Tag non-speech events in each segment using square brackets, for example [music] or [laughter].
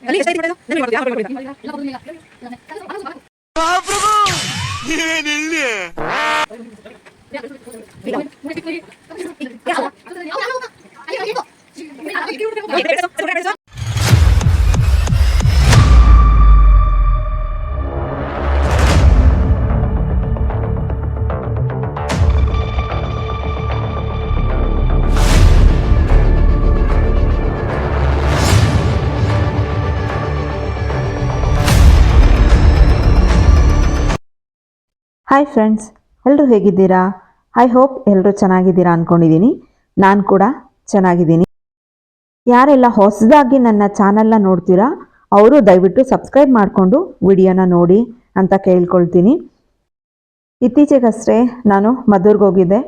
ಅಲ್ಲಿ hi friends ಎಲ್ಲರೂ ಹೇಗಿದ್ದೀರಾ? ಐ ಹೋಪ್ ಎಲ್ಲರೂ ಚೆನ್ನಾಗಿದ್ದೀರಾ ಅಂದ್ಕೊಂಡಿದ್ದೀನಿ ನಾನು ಕೂಡ ಚೆನ್ನಾಗಿದ್ದೀನಿ. ಯಾರೆಲ್ಲ ಹೊಸದಾಗಿ ನನ್ನ ಚಾನಲ್ನ ನೋಡ್ತೀರಾ, ಅವರು ದಯವಿಟ್ಟು ಸಬ್ಸ್ಕ್ರೈಬ್ ಮಾಡಿಕೊಂಡು ವಿಡಿಯೋನ ನೋಡಿ ಅಂತ ಕೇಳ್ಕೊಳ್ತೀನಿ. ಇತ್ತೀಚೆಗಷ್ಟೇ ನಾನು ಮದ್ದೂರ್ಗೆ ಹೋಗಿದ್ದೆ.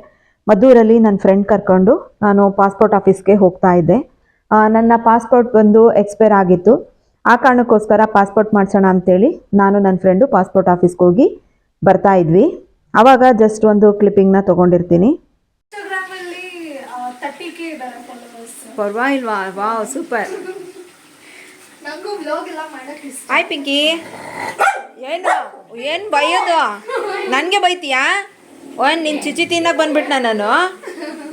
ಮದ್ದೂರಲ್ಲಿ ನನ್ನ ಫ್ರೆಂಡ್ ಕರ್ಕೊಂಡು ನಾನು ಪಾಸ್ಪೋರ್ಟ್ ಆಫೀಸ್ಗೆ ಹೋಗ್ತಾ ಇದ್ದೆ. ನನ್ನ ಪಾಸ್ಪೋರ್ಟ್ ಬಂದು ಎಕ್ಸ್ಪೈರ್ ಆಗಿತ್ತು. ಆ ಕಾರಣಕ್ಕೋಸ್ಕರ ಪಾಸ್ಪೋರ್ಟ್ ಮಾಡಿಸೋಣ ಅಂತೇಳಿ ನಾನು ನನ್ನ ಫ್ರೆಂಡು ಪಾಸ್ಪೋರ್ಟ್ ಆಫೀಸ್ಗೆ ಹೋಗಿ ಬರ್ತಾ ಇದ್ವಿ. ಅವಾಗ ಜಸ್ಟ್ ಒಂದು ಕ್ಲಿಪ್ಪಿಂಗ್ನ ತೊಗೊಂಡಿರ್ತೀನಿ. ಇನ್ಸ್ಟಾಗ್ರಾಮ್ ಅಲ್ಲಿ ತರ್ಟಿ ಕೆ ಫಾಲೋವರ್ಸ್ ಪರವಾಗಿಲ್ವಾ? ವಾವ್ ಸೂಪರ್ ಹಾಯ್ ಪಿಂಕಿ ಏನು ಏನು ಬೈಯೋದು? ನನಗೆ ಬೈತೀಯಾ? ಓನ್ ನಿನ್ನ ಚಿಚಿ ತಿನ್ನಕ್ಕೆ ಬಂದ್ಬಿಟ್ನ ನಾನು?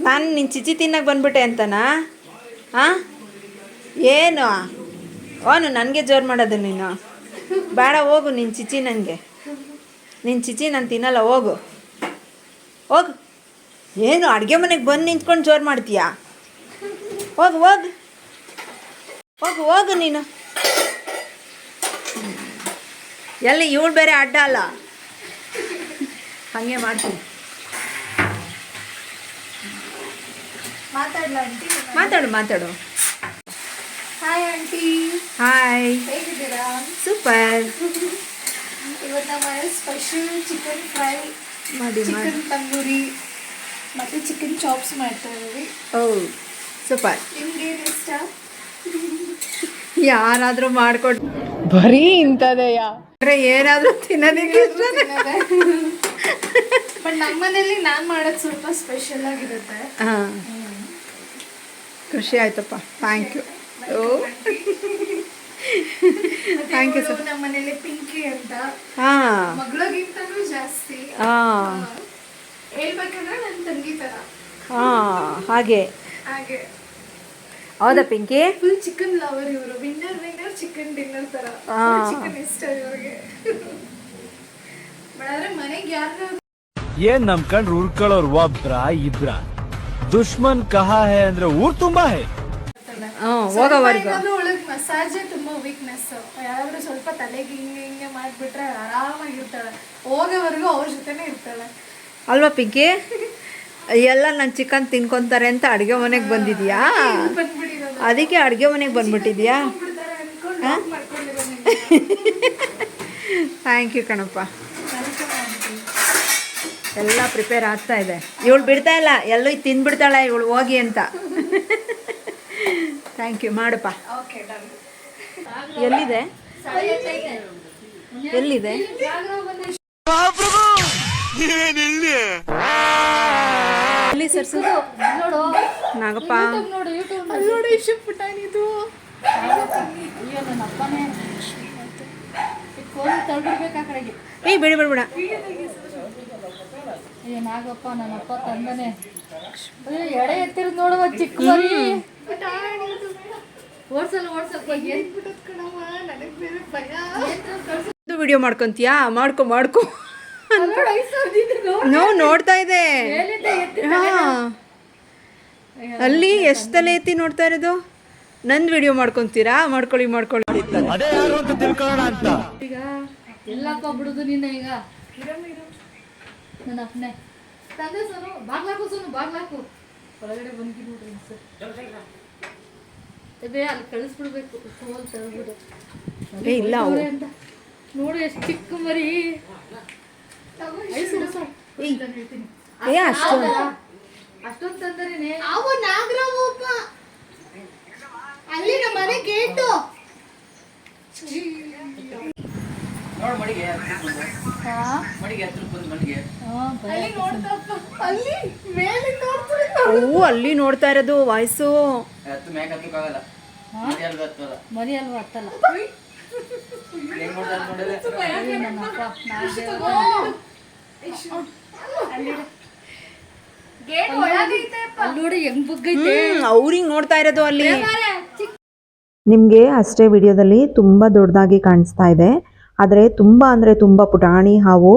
ನಾನು ನಿನ್ನ ಚಿಚಿ ತಿನ್ನಕ್ಕೆ ಬಂದ್ಬಿಟ್ಟೆ ಅಂತನಾ? ಹಾಂ ಏನು? ಓನು ನನಗೆ ಜೋರು ಮಾಡೋದು ನೀನು. ಬೇಡ ಹೋಗು ನಿನ್ನ ಚಿಚಿ ನನಗೆ ನಿನ್ನ ಚಿಚಿ ನಾನು ತಿನ್ನಲ್ಲ ಹೋಗು. ಹೋಗು. ಏನು ಅಡುಗೆ ಮನೆಗೆ ಬಂದು ನಿಂತ್ಕೊಂಡು ಜೋರು ಮಾಡ್ತೀಯಾ? ಹೋಗು ಹೋಗು. ಹೋಗು ಹೋಗು ನೀನು. ಎಲ್ಲಿ ಇವಳು ಬೇರೆ ಅಡ್ಡ ಅಲ್ಲ? ಹಾಗೆ ಮಾಡ್ತೀನಿ. ಮಾತಾಡು ಮಾತಾಡು. Hi aunty. ಹಾಯ್ ಸೂಪರ್ ಇವತ್ತು ನಮ್ಮ ಮನೇಲಿ ಸ್ಪೆಷಲ್ ಚಿಕನ್ ಫ್ರೈ ಮಾಡಿ ಚಿಕನ್ ತಂದೂರಿ ಮತ್ತು ಚಿಕನ್ ಚಾಪ್ಸ್ ಮಾಡ್ತಾ ಇದ್ದೀವಿ. Oh super. ನಿಮ್ಗೇನು ಏನ್ ಇಷ್ಟ? ಯಾರಾದರೂ ಮಾಡ್ಕೊಡ್ ಬರೀ ಅಂದ್ರೆ ಏನಾದರೂ ತಿನ್ನೋದಕ್ಕೆ ಇಷ್ಟ ಬಟ್ ನಮ್ಮ ಮನೇಲಿ ನಾನು ಮಾಡೋದು ಸ್ವಲ್ಪ ಸ್ಪೆಷಲ್ ಆಗಿರುತ್ತೆ. ಹಾಂ. ಖುಷಿ ಆಯ್ತಪ್ಪ. Thank you oh Thank you sir ನಮ್ಮ ಮನೇಲಿ ಪಿಂಕಿ ಅಂತ. ಹಾಂ. ಮಗಳಿಗಿಂತನೂ ಜಾಸ್ತಿ. ಹಾಂ. ಹೇಳ್ಬೇಕಂದ್ರೆ ನನ್ನ ತಂಗಿ ತರ. ಹಾಂ ಹಾಗೆ. ಹಾಗೆ. ಹೌದಾ ಪಿಂಕಿ? ಫುಲ್ ಚಿಕನ್ ಲವರ್ ಇವರು. ವಿನ್ನರ್ ವಿನ್ನರ್ ಚಿಕನ್ ಡಿನ್ನರ್ ತರ. ಚಿಕನ್ ಇಷ್ಟ ಇವ್ರಿಗೆ. [laughs] ಆದ್ರೆ ಮನೆಗೆ ಯಾರು ಏನ್ ನಂಬ್ಕೊಂಡ್ರು ಉರ್ಕೊಳ್ಳೋರು ಒಬ್ರ ಇಬ್ರ? ದುಶ್ಮನ್ ಕಹಾ ಹೇ ಅಂದ್ರೆ ಊರ್ ತುಂಬಾ ಹೇ. ಹ್ಞೂ ಹೋಗೋವರೆಗೂ ಒಳಗೆ ಮಸಾಜೇ ತುಂಬಾ ವೀಕ್ನೆಸ್ ಯಾರಾದ್ರೂ ಸ್ವಲ್ಪ ತಲೆಗೆ ಹಿಂಗೆ ಹಿಂಗೆ ಮಾಡ್ಬಿಟ್ರೆ ಆರಾಮಾಗಿರ್ತಾಳೆ. ಹೋಗೋವರೆಗೂ ಅವ್ರ ಜೊತೆನೆ ಇರ್ತಾಳೆ. ಅಲ್ವಾ ಪಿಗ್ಗಿ ಎಲ್ಲ ನಾನು ಚಿಕನ್ ತಿನ್ಕೊಂತಾರೆ ಅಂತ ಅಡುಗೆ ಮನೆಗೆ ಬಂದಿದ್ಯಾ? ಅದಕ್ಕೆ ಅಡುಗೆ ಮನೆಗೆ ಬಂದ್ಬಿಟ್ಟಿದ್ಯಾ? ಥ್ಯಾಂಕ್ ಯು ಕಣಪ್ಪ. ಎಲ್ಲ ಪ್ರಿಪೇರ್ ಆಗ್ತಾ ಇದೆ. ಇವಳು ಬಿಡ್ತಾ ಇಲ್ಲ. ಎಲ್ಲೂ ತಿಂದ್ಬಿಡ್ತಾಳೆ ಇವಳು ಹೋಗಿ ಅಂತ. ಥ್ಯಾಂಕ್ ಯು ಮಾಡಪ್ಪ. ಎಲ್ಲಿದೆ? ಎಲ್ಲಿದೆ? ಎಲ್ಲಿ ಸರ್ಸೋದು ನಾಗಪ್ಪ. ನೋಡಿ ಇಷ್ಟು ಪುಟಾಣಿದು ಏಯ್ ಬಿಡಿ ಬಿಡಿ. ಬಿಡ ಏನಾಗಪ್ಪ ನನ್ನಪ್ಪ ತಂದನೆ. ಎಡೆ ಎತ್ತಿರೋದು ನೋಡುವ ಚಿಕ್ಕ ವಿಡಿಯೋ ಮಾಡ್ಕೊಂತೀಯಾ? ಮಾಡ್ಕೊ ಮಾಡ್ಕೊ. ನೋ ನೋಡ್ತಾ ಇದೆ. ಹಾ. ಅಲ್ಲಿ ಎಷ್ಟು ತಲೆ ಎತ್ತಿ ನೋಡ್ತಾ ಇರೋದು? ನಂದು ವಿಡಿಯೋ ಮಾಡ್ಕೊಂತೀರಾ? ಮಾಡ್ಕೊಳ್ಳಿ ಮಾಡ್ಕೊಳ್ಳಿ. ಅದೇ ಯಾರು ಅಂತ ತಿಳ್ಕೊಳ್ಳೋಣ ಅಂತ. ಈಗ ಎಲ್ಲ ಬಿಡುದು ನಿನ್ನ ಈಗ. ನನ್ನ ಅಪ್ಪನೆ. ತಂದೆ ಸೋನು ಬಾಗ್ಲಾಕು ಸೋನು ಬಾಗ್ಲಾಕು. ಹೊರಗಡೆ ಬಂದ್ಬಿಡ್ರಿ ನೋಡ್ರಿ ಸರ್ ಅದೇ ಅಲ್ಲಿ ಕಳಿಸ್ಬಿಡ್ಬೇಕು. ಹೋಲ್ ತಳ್ಬಿಡು ಏ ಇಲ್ಲ ಅವು. ಅಂತ. ನೋಡು ಎಷ್ಟು ಚಿಕ್ಕ ಮರಿ. ಏ ಅಷ್ಟೊಂದು. ಅಷ್ಟೊಂದು ತಂದರೇನೆ? ಅವು ನಾಗರಾವಪ್ಪ ಅಲ್ಲಿ ನಮ್ಮ ಮನೆ ಗೇಟು. ಅಲ್ಲಿ ನೋಡ್ತಪ್ಪ ಅಲ್ಲಿ ಮೇಲಿಂದ ಅವು ಅಲ್ಲಿ ನೋಡ್ತಾ ಇರೋದು ವಾಯ್ಸು. ಮರಿ ಅಲ್ವಾ ಹತ್ತಲ್ಲ? ನೋಡಿ ಹೆಂಗ್ ಬುಗ್ಗೈತೆ? ಅವ್ರಿಗೆ ನೋಡ್ತಾ ಇರೋದು ಅಲ್ಲಿ. ನಿಮಗೆ ಅಷ್ಟೇ ವಿಡಿಯೋದಲ್ಲಿ ತುಂಬ ದೊಡ್ಡದಾಗಿ ಕಾಣಿಸ್ತಾ ಇದೆ. ಆದರೆ ತುಂಬ ಅಂದರೆ ತುಂಬ ಪುಟಾಣಿ ಹಾವು.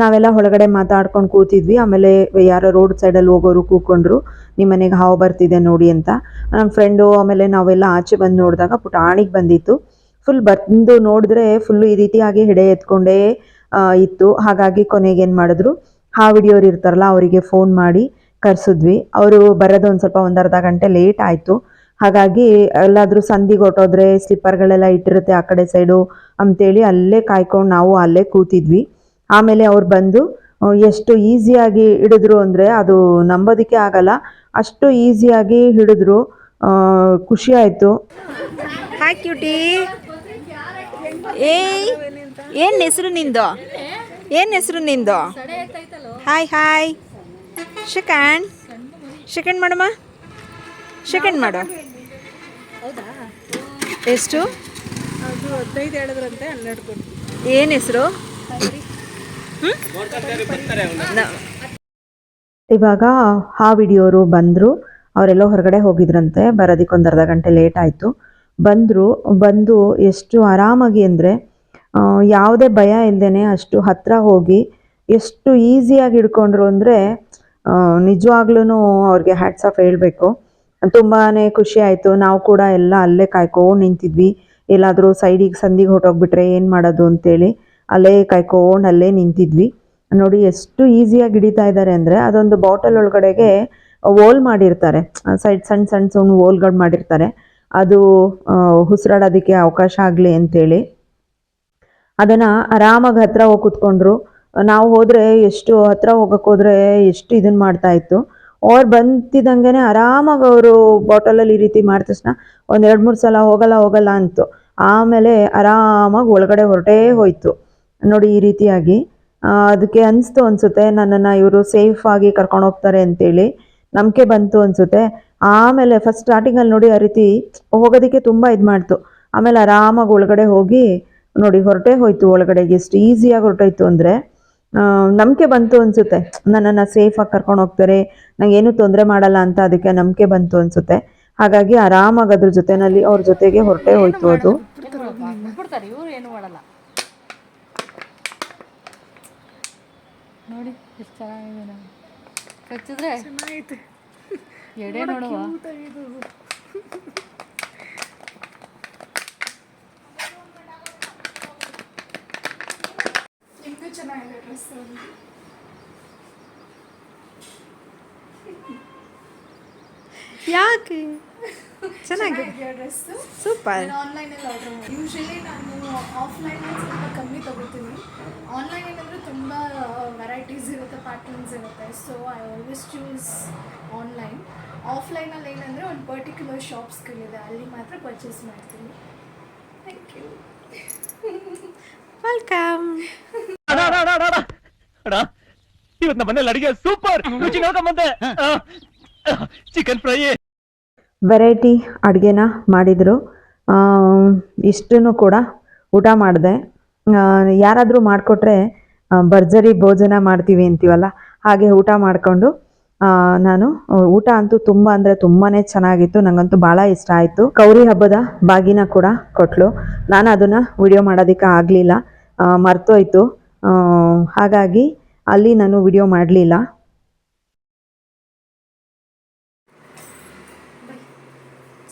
ನಾವೆಲ್ಲ ಒಳಗಡೆ ಮಾತಾಡ್ಕೊಂಡು ಕೂತಿದ್ವಿ. ಆಮೇಲೆ ಯಾರೋ ರೋಡ್ ಸೈಡಲ್ಲಿ ಹೋಗೋರು ಕೂತ್ಕೊಂಡ್ರು. ನಿಮ್ಮ ಮನೆಗೆ ಹಾವು ಬರ್ತಿದೆ ನೋಡಿ ಅಂತ. ನನ್ನ ಫ್ರೆಂಡು, ಆಮೇಲೆ ನಾವೆಲ್ಲ ಆಚೆ ಬಂದು ನೋಡಿದಾಗ ಪುಟಾಣಿಗೆ ಬಂದಿತ್ತು. ಫುಲ್ ಬಂದು ನೋಡಿದ್ರೆ ಫುಲ್ಲು ಈ ರೀತಿಯಾಗಿ ಹೆಡೆ ಎತ್ಕೊಂಡೇ ಇತ್ತು. ಹಾಗಾಗಿ ಕೊನೆಗೆ ಏನು ಮಾಡಿದ್ರು ಹಾವು ಹಿಡಿಯೋರು ಇರ್ತಾರಲ್ಲ, ಅವರಿಗೆ ಫೋನ್ ಮಾಡಿ ಕರೆಸಿದ್ವಿ. ಅವರು ಬರೋದು ಒಂದು ಸ್ವಲ್ಪ ಒಂದು ಅರ್ಧ ಗಂಟೆ ಲೇಟ್ ಆಯಿತು. ಹಾಗಾಗಿ ಎಲ್ಲಾದರೂ ಸಂದಿಗೆ ಹೊಟ್ಟೋದ್ರೆ ಸ್ಲಿಪ್ಪರ್ಗಳೆಲ್ಲ ಇಟ್ಟಿರುತ್ತೆ ಆ ಕಡೆ ಸೈಡು ಅಂತೇಳಿ ಅಲ್ಲೇ ಕಾಯ್ಕೊಂಡು ನಾವು ಅಲ್ಲೇ ಕೂತಿದ್ವಿ. ಆಮೇಲೆ ಅವ್ರು ಬಂದು ಎಷ್ಟು ಈಸಿಯಾಗಿ ಹಿಡಿದ್ರು ಅಂದರೆ ಅದು ನಂಬೋದಕ್ಕೆ ಆಗಲ್ಲ. ಅಷ್ಟು ಈಸಿಯಾಗಿ ಹಿಡಿದ್ರು ಖುಷಿ ಆಯಿತು. ಹಾಯ್ ಕ್ಯೂಟಿ ಏಯ್ ಏನು ಹೆಸರು ನಿಂದು? ಏನು ಹೆಸರು ನಿಂದು? ಹಾಯ್ ಹಾಯ್ ಶೆಕೆಂಡ್ ಶೆಕೆಂಡ್ ಮಾಡಮ್ಮ. ಶೆಕೆಂಡ್ ಮಾಡು. ಎಷ್ಟು? ಏನು ಹೆಸರು? ಇವಾಗ ಆ ವಿಡಿಯೋರು ಬಂದರು, ಅವರೆಲ್ಲೋ ಹೊರಗಡೆ ಹೋಗಿದ್ರಂತೆ ಬರೋದಿಕ್ಕೆ ಒಂದು ಅರ್ಧ ಗಂಟೆ ಲೇಟ್ ಆಯಿತು. ಬಂದರು, ಬಂದು ಎಷ್ಟು ಆರಾಮಾಗಿ ಅಂದರೆ ಯಾವುದೇ ಭಯ ಇಲ್ಲದೇ ಅಷ್ಟು ಹತ್ತಿರ ಹೋಗಿ ಎಷ್ಟು ಈಸಿಯಾಗಿ ಹಿಡ್ಕೊಂಡ್ರು ಅಂದರೆ ನಿಜವಾಗ್ಲೂ ಅವ್ರಿಗೆ ಹ್ಯಾಟ್ಸ್ ಆಫ್ ಹೇಳಬೇಕು. ತುಂಬಾ ಖುಷಿ ಆಯಿತು. ನಾವು ಕೂಡ ಎಲ್ಲ ಅಲ್ಲೇ ಕಾಯ್ಕೊಂಡು ನಿಂತಿದ್ವಿ. ಎಲ್ಲಾದರೂ ಸೈಡಿಗೆ ಸಂದಿಗೆ ಹೊಟ್ಟೋಗ್ಬಿಟ್ರೆ ಏನು ಮಾಡೋದು ಅಂತೇಳಿ. ಅಲ್ಲೇ ಕಾಯ್ಕೊಂಡು ಅಲ್ಲೇ ನಿಂತಿದ್ವಿ. ನೋಡಿ ಎಷ್ಟು ಈಸಿಯಾಗಿ ಹಿಡಿತಾ ಇದ್ದಾರೆ ಅಂದರೆ ಅದೊಂದು ಬಾಟಲ್ ಒಳಗಡೆಗೆ ಓಲ್ ಮಾಡಿರ್ತಾರೆ. ಸೈಡ್ ಸಣ್ಣ ಸಣ್ಣ ಸಣ್ಣ ಓಲ್ಗಳು ಮಾಡಿರ್ತಾರೆ. ಅದು ಉಸಿರಾಡೋದಕ್ಕೆ ಅವಕಾಶ ಆಗಲಿ ಅಂತೇಳಿ. ಅದನ್ನು ಆರಾಮಾಗಿ ಹತ್ರ ಹೋಗಿ ಕುತ್ಕೊಂಡ್ರು. ನಾವು ಹೋದರೆ ಎಷ್ಟು, ಹತ್ರ ಹೋಗಕ್ಕೆ ಹೋದರೆ ಎಷ್ಟು ಇದನ್ನು ಮಾಡ್ತಾ ಇತ್ತು. ಅವ್ರು ಬಂತಿದ್ದಂಗೆ ಆರಾಮಾಗಿ ಅವರು ಬಾಟಲಲ್ಲಿ ಈ ರೀತಿ ಮಾಡಿದ ತಕ್ಷಣ ಒಂದು ಎರಡು ಮೂರು ಸಲ ಹೋಗಲ್ಲ ಹೋಗಲ್ಲ ಅಂತು. ಆಮೇಲೆ ಆರಾಮಾಗಿ ಒಳಗಡೆ ಹೊರಟೇ ಹೋಯ್ತು. ನೋಡಿ ಈ ರೀತಿಯಾಗಿ. ಅದಕ್ಕೆ ಅನಿಸ್ತು ಅನಿಸುತ್ತೆ, ನನ್ನನ್ನು ಇವರು ಸೇಫ್ ಆಗಿ ಕರ್ಕೊಂಡು ಹೋಗ್ತಾರೆ ಅಂತೇಳಿ. ನಂಬಿಕೆ ಬಂತು ಅನಿಸುತ್ತೆ. ಆಮೇಲೆ ಫಸ್ಟ್ ಸ್ಟಾರ್ಟಿಂಗಲ್ಲಿ ನೋಡಿ ಆ ರೀತಿ ಹೋಗೋದಕ್ಕೆ ತುಂಬ ಇದು ಮಾಡ್ತು. ಆಮೇಲೆ ಆರಾಮಾಗಿ ಒಳಗಡೆ ಹೋಗಿ ನೋಡಿ ಹೊರಟೇ ಹೋಯ್ತು ಒಳಗಡೆಗೆ, ಎಷ್ಟು ಈಸಿಯಾಗಿ ಹೊರಟೋಯ್ತು ಅಂದರೆ. ನಂಬಿಕೆ ಬಂತು ಅನಿಸುತ್ತೆ. ನನ್ನನ್ನು ಸೇಫಾಗಿ ಕರ್ಕೊಂಡು ಹೋಗ್ತಾರೆ, ನಂಗೆ ಏನೂ ತೊಂದರೆ ಮಾಡಲ್ಲ ಅಂತ ಅದಕ್ಕೆ ನಂಬಿಕೆ ಬಂತು ಅನಿಸುತ್ತೆ. ಹಾಗಾಗಿ ಆರಾಮಾಗಿ ಅದ್ರ ಜೊತೆನಲ್ಲಿ ಅವ್ರ ಜೊತೆಗೆ ಹೊರಟೇ ಹೋಯ್ತು ಅದು ಬಿಡ್ತಾರೆ ಇವ್ರು ಏನು ಮಾಡಲ್ಲ ನೋಡಿ ಎಷ್ಟು ಚೆನ್ನಾಗಿದೆ ನಾವು ಕಚ್ಚಿದ್ರೆ ಚೆನ್ನಾಗೈತೆ. ಎಡೆ ನೋಡುವ. ಇದು ಚೆನ್ನಾಗಿದೆ ಡ್ರೆಸ್ ಯಾಕೆ? ಚೆನ್ನಾಗಿದೆ. ಡ್ರೆಸ್ ಸೂಪರ್ ಆನ್ಲೈನಲ್ಲಿ ಆರ್ಡರ್ ಮಾಡಿ ಯೂಶಲಿ ನಾನು ಆಫ್ಲೈನಲ್ಲಿ ಸ್ವಲ್ಪ ಕಮ್ಮಿ ತಗೋತೀನಿ. ಆನ್ಲೈನ್ ಏನಂದರೆ ತುಂಬ ವೆರೈಟೀಸ್ ಇರುತ್ತೆ ಪ್ಯಾಟರ್ನ್ಸ್ ಇರುತ್ತೆ. So I always choose online ಆಫ್ಲೈನಲ್ಲಿ ಏನಂದರೆ ಒಂದು ಪರ್ಟಿಕ್ಯುಲರ್ ಶಾಪ್ಸ್ಗಳಿದೆ ಅಲ್ಲಿ ಮಾತ್ರ ಪರ್ಚೇಸ್ ಮಾಡ್ತೀನಿ. ಥ್ಯಾಂಕ್ ಯು ವೆಲ್ಕಮ್ ಇವತ್ತು ನಮ್ಮ ಮನೇಲಿ ಅಡಿಗೆ ಸೂಪರ್. ರುಚಿ ನೋಡ್ಕೊಂಬಂದೆ ಚಿಕನ್ ಫ್ರೈ. ವೆರೈಟಿ ಅಡುಗೆನ ಮಾಡಿದರು. ಇಷ್ಟನ್ನು ಕೂಡ ಊಟ ಮಾಡಿದೆ. ಯಾರಾದರೂ ಮಾಡಿಕೊಟ್ರೆ ಭರ್ಜರಿ ಭೋಜನ ಮಾಡ್ತೀವಿ ಅಂತೀವಲ್ಲ, ಹಾಗೆ ಊಟ ಮಾಡಿಕೊಂಡು ನಾನು, ಊಟ ಅಂತೂ ತುಂಬ ಅಂದರೆ ತುಂಬಾ ಚೆನ್ನಾಗಿತ್ತು. ನನಗಂತೂ ಭಾಳ ಇಷ್ಟ ಆಯಿತು. ಕೌರಿ ಹಬ್ಬದ ಬಾಗಿನ ಕೂಡ ಕೊಟ್ಟಳು ನಾನು ಅದನ್ನು ವಿಡಿಯೋ ಮಾಡೋದಕ್ಕೆ ಆಗಲಿಲ್ಲ. ಮರ್ತೋಯ್ತು. ಹಾಗಾಗಿ ಅಲ್ಲಿ ನಾನು ವಿಡಿಯೋ ಮಾಡಲಿಲ್ಲ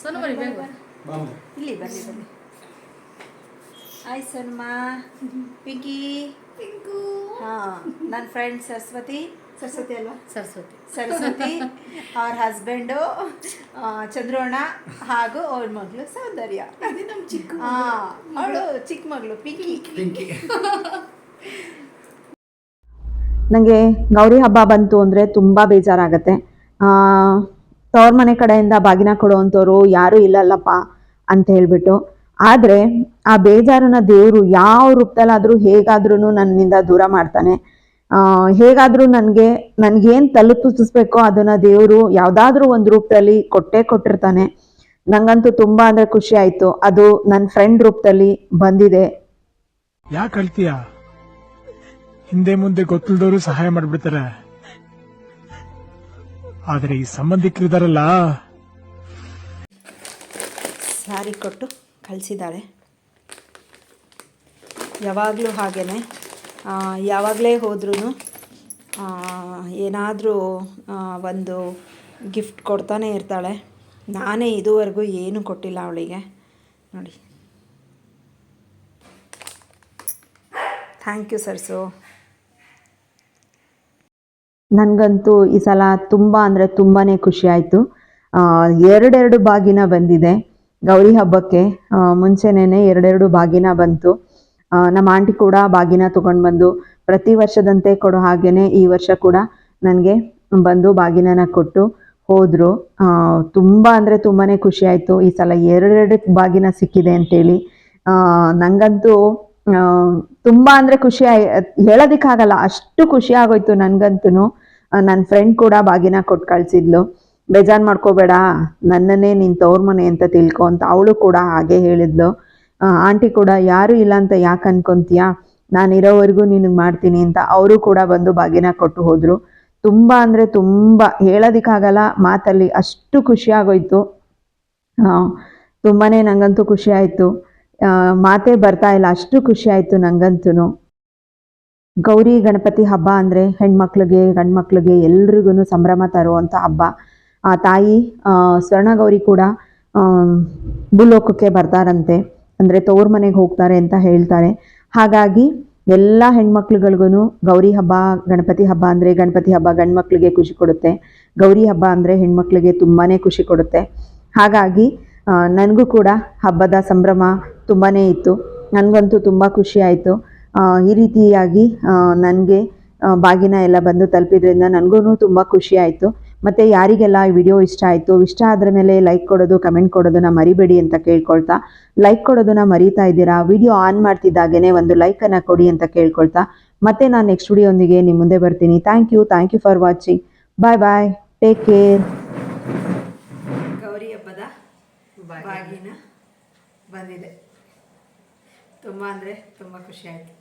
ಸೋನು ಬರಿ ಬೇಗ ಬಾ. ಇಲ್ಲಿ ಬನ್ನಿ ಬನ್ನಿ ಹಾಯ್ ಸನ್ಮಾ ಪಿಂಕಿ ಪಿಂಕು ಹಾಂ ನನ್ನ ಫ್ರೆಂಡ್ ಸರಸ್ವತಿ ಸರಸ್ವತಿ ಅಲ್ವಾ? ಸರಸ್ವತಿ ಸರಸ್ವತಿ ಅವ್ರ ಹಸ್ಬೆಂಡು ಚಂದ್ರೋಣ ಹಾಗೂ ಅವ್ರ ಮಗಳು ಸೌಂದರ್ಯ. ಇದು ನಮ್ಮ ಚಿಕ್ಕ ಹಾಂ ಅವಳು ಚಿಕ್ಕ ಮಗಳು ಪಿಂಕಿ ನನಗೆ ಗೌರಿ ಹಬ್ಬ ಬಂತು ಅಂದರೆ ತುಂಬ ಬೇಜಾರಾಗತ್ತೆ. ತವ್ರ ಮನೆ ಕಡೆಯಿಂದ ಬಾಗಿನ ಕೊಡುವಂಥವ್ರು ಯಾರೂ ಇಲ್ಲಲ್ಲಪ್ಪ ಅಂತ ಹೇಳ್ಬಿಟ್ಟು. ಆದರೆ ಆ ಬೇಜಾರನ್ನ ದೇವರು ಯಾವ ರೂಪದಲ್ಲಾದರೂ ಹೇಗಾದ್ರೂ ನನ್ನಿಂದ ದೂರ ಮಾಡ್ತಾನೆ. ಹೇಗಾದರೂ ನನಗೆ ನನಗೇನು ತಲುಪಿಸ್ಬೇಕೋ ಅದನ್ನ ದೇವರು ಯಾವುದಾದ್ರೂ ಒಂದು ರೂಪದಲ್ಲಿ ಕೊಟ್ಟೇ ಕೊಟ್ಟಿರ್ತಾನೆ. ನಂಗಂತೂ ತುಂಬಾ ಅಂದ್ರೆ ಖುಷಿ ಆಯ್ತು. ಅದು ನನ್ನ ಫ್ರೆಂಡ್ ರೂಪದಲ್ಲಿ ಬಂದಿದೆ. ಯಾಕೆ ಅಳ್ತೀಯ? ಹಿಂದೆ ಮುಂದೆ ಗೊತ್ತಿಲ್ದವರು ಸಹಾಯ ಮಾಡ್ಬಿಡ್ತಾರೆ. ಆದ್ರೆ ಈ ಸಂಬಂಧಿಕರಿದಾರಲ್ಲ. ಸಾರಿ ಕೊಟ್ಟು. ಕಳಿಸಿದ್ದಾಳೆ ಯಾವಾಗಲೂ ಹಾಗೇ ಯಾವಾಗಲೇ ಹೋದ್ರೂ ಏನಾದರೂ ಒಂದು ಗಿಫ್ಟ್ ಕೊಡ್ತಾನೆ ಇರ್ತಾಳೆ. ನಾನೇ ಇದುವರೆಗೂ ಏನೂ ಕೊಟ್ಟಿಲ್ಲ ಅವಳಿಗೆ. ನೋಡಿ. ಥ್ಯಾಂಕ್ ಯು ಸರ್ಸು ನನಗಂತೂ ಈ ಸಲ ತುಂಬ ಅಂದರೆ ತುಂಬಾ ಖುಷಿ ಆಯಿತು. ಎರಡೆರಡು ಬಾಗಿನ ಬಂದಿದೆ. ಗೌರಿ ಹಬ್ಬಕ್ಕೆ ಮುಂಚೆನೇ ಎರಡೆರಡು ಬಾಗಿನ ಬಂತು. ನಮ್ಮ ಆಂಟಿ ಕೂಡ ಬಾಗಿನ ತೊಗೊಂಡು ಬಂದು ಪ್ರತಿ ವರ್ಷದಂತೆ ಕೊಡೋ ಹಾಗೇನೆ ಈ ವರ್ಷ ಕೂಡ ನನಗೆ ಬಂದು ಬಾಗಿನನ ಕೊಟ್ಟು ಹೋದ್ರು. ತುಂಬ ಅಂದರೆ ತುಂಬಾ ಖುಷಿ ಆಯಿತು. ಈ ಸಲ ಎರಡೆರಡು ಬಾಗಿನ ಸಿಕ್ಕಿದೆ ಅಂತೇಳಿ. ನನಗಂತೂ ತುಂಬ ಅಂದರೆ ಖುಷಿ ಆಯ್, ಹೇಳೋದಕ್ಕಾಗಲ್ಲ, ಅಷ್ಟು ಖುಷಿ ಆಗೋಯ್ತು ನನಗಂತೂ ನನ್ನ ಫ್ರೆಂಡ್ ಕೂಡ ಬಾಗಿನ ಕೊಟ್ಟು ಕಳಿಸಿದ್ಲು. ಬೇಜಾರು ಮಾಡ್ಕೋಬೇಡ. ನನ್ನನ್ನೇ ನಿನ್ನ ತವ್ರ ಮನೆ ಅಂತ ತಿಳ್ಕೊ ಅಂತ ಅವಳು ಕೂಡ ಹಾಗೆ ಹೇಳಿದ್ಲು. ಆ, ಆಂಟಿ ಕೂಡ ಯಾರೂ ಇಲ್ಲ ಅಂತ ಯಾಕೆ ಅನ್ಕೊಂತೀಯ? ನಾನು ಇರೋವರೆಗೂ ನಿನಗೆ ಮಾಡ್ತೀನಿ ಅಂತ ಅವರು ಕೂಡ ಬಂದು ಬಾಗಿನ ಕೊಟ್ಟು ಹೋದರು. ತುಂಬ ಅಂದರೆ ತುಂಬ ಹೇಳೋದಕ್ಕಾಗಲ್ಲ ಮಾತಲ್ಲಿ ಅಷ್ಟು ಖುಷಿ ಆಗೋಯ್ತು. ತುಂಬಾ ನಂಗಂತೂ ಖುಷಿ ಆಯಿತು. ಮಾತೇ ಬರ್ತಾ ಇಲ್ಲ ಅಷ್ಟು ಖುಷಿ ಆಯ್ತು ನಂಗಂತೂ ಗೌರಿ ಗಣಪತಿ ಹಬ್ಬ ಅಂದರೆ ಹೆಣ್ಮಕ್ಳಿಗೆ ಗಂಡ್ಮಕ್ಳಿಗೆ ಎಲ್ರಿಗೂ ಸಂಭ್ರಮ ತರುವಂಥ ಹಬ್ಬ. ಆ ತಾಯಿ ಸ್ವರ್ಣಗೌರಿ ಸ್ವರ್ಣ ಗೌರಿ ಕೂಡ ಭೂಲೋಕಕ್ಕೆ ಬರ್ತಾರಂತೆ. ಅಂದರೆ ತೋರ್ ಮನೆಗೆ ಹೋಗ್ತಾರೆ ಅಂತ ಹೇಳ್ತಾರೆ. ಹಾಗಾಗಿ ಎಲ್ಲ ಹೆಣ್ಮಕ್ಳುಗಳಿಗೂ ಗೌರಿ ಹಬ್ಬ, ಗಣಪತಿ ಹಬ್ಬ ಅಂದರೆ ಗಣಪತಿ ಹಬ್ಬ ಗಂಡ್ಮಕ್ಳಿಗೆ ಖುಷಿ ಕೊಡುತ್ತೆ. ಗೌರಿ ಹಬ್ಬ ಅಂದರೆ ಹೆಣ್ಮಕ್ಳಿಗೆ ತುಂಬಾ ಖುಷಿ ಕೊಡುತ್ತೆ. ಹಾಗಾಗಿ ನನಗೂ ಕೂಡ ಹಬ್ಬದ ಸಂಭ್ರಮ ತುಂಬಾ ಇತ್ತು. ನನಗಂತೂ ತುಂಬ ಖುಷಿ ಆಯಿತು. ಈ ರೀತಿಯಾಗಿ ನನಗೆ ಬಾಗಿನ ಎಲ್ಲ ಬಂದು ತಲುಪಿದ್ರಿಂದ ನನಗೂ ತುಂಬ ಖುಷಿ ಆಯಿತು. ಮತ್ತು ಯಾರಿಗೆಲ್ಲ ಈ ವಿಡಿಯೋ ಇಷ್ಟ ಆಯಿತು ಇಷ್ಟ ಆದ್ರ ಮೇಲೆ ಲೈಕ್ ಕೊಡೋದು ಕಮೆಂಟ್ ಕೊಡೋದನ್ನ ಮರಿಬೇಡಿ ಅಂತ ಕೇಳ್ಕೊಳ್ತಾ. ಲೈಕ್ ಕೊಡೋದನ್ನ ಮರೀತಾ ಇದ್ದೀರಾ? ವಿಡಿಯೋ ಆನ್ ಮಾಡ್ತಿದ್ದಾಗೇ ಒಂದು ಲೈಕನ್ನು ಕೊಡಿ ಅಂತ ಕೇಳ್ಕೊಳ್ತಾ. ಮತ್ತೆ ನಾನು ನೆಕ್ಸ್ಟ್ ವಿಡಿಯೋಂದಿಗೆ ನಿಮ್ಮ ಮುಂದೆ ಬರ್ತೀನಿ. Thank you thank you for watching bye bye take care Gauri ಹಬ್ಬದ ಬಾಗಿನ ಬಂದಿದೆ. ತುಂಬ ಅಂದರೆ ತುಂಬ ಖುಷಿ ಆಯಿತು.